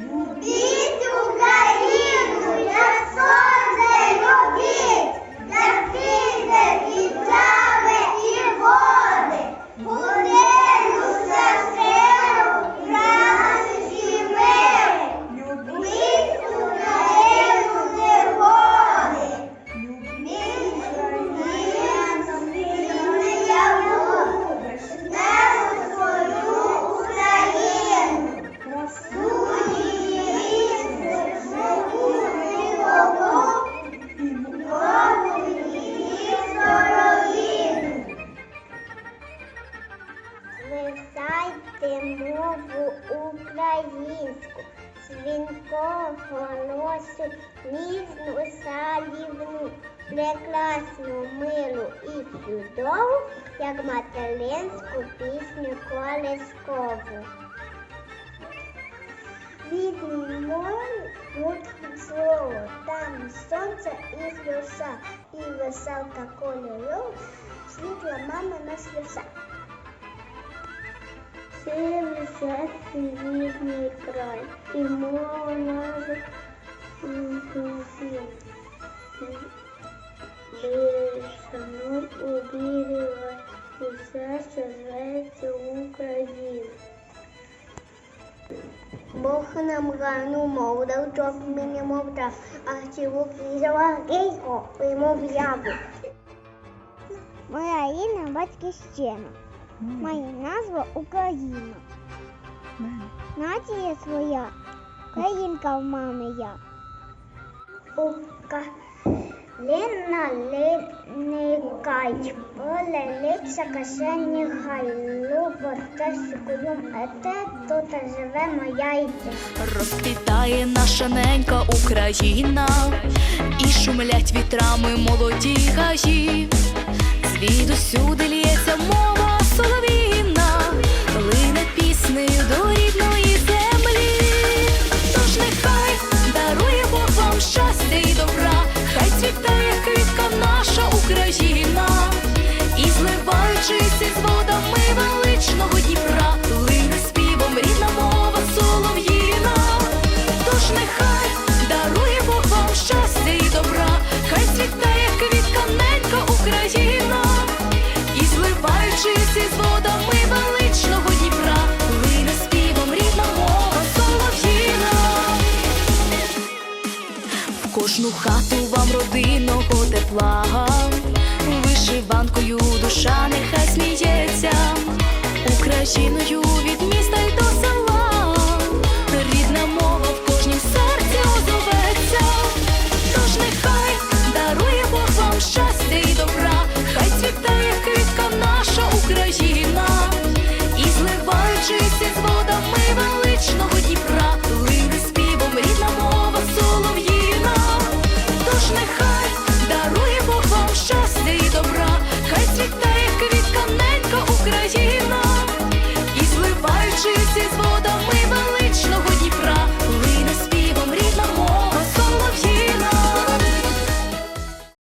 Ooh. Українську, дзвінкого носу, ніжну салівну, прекрасну, милу і чудову, як материнську пісню колискову. Рідний мой мудрим слово, там сонце і роса, і веселка кольоров, світла мама мамина сльоза. Це рідний край, і мова наша. Шануй обігрівай, і все, що зветься Україна. Бог нам гарну мову дав, щоб ми не мовчав, а цілу крізова гейко вимов яву. Моя рідна батьківщина, має назву Україна. Нація своя, країнка в мами я. Лена линикай, поле лиця кишені хай, любо те, що куюм ете, тут живе моя йде. Розквітає наша ненька Україна, і шумлять вітрами молоді гаї. Звідусюди лється мова Кожну хату вам родинного тепла, вишиванкою душа нехай сміється, Україною від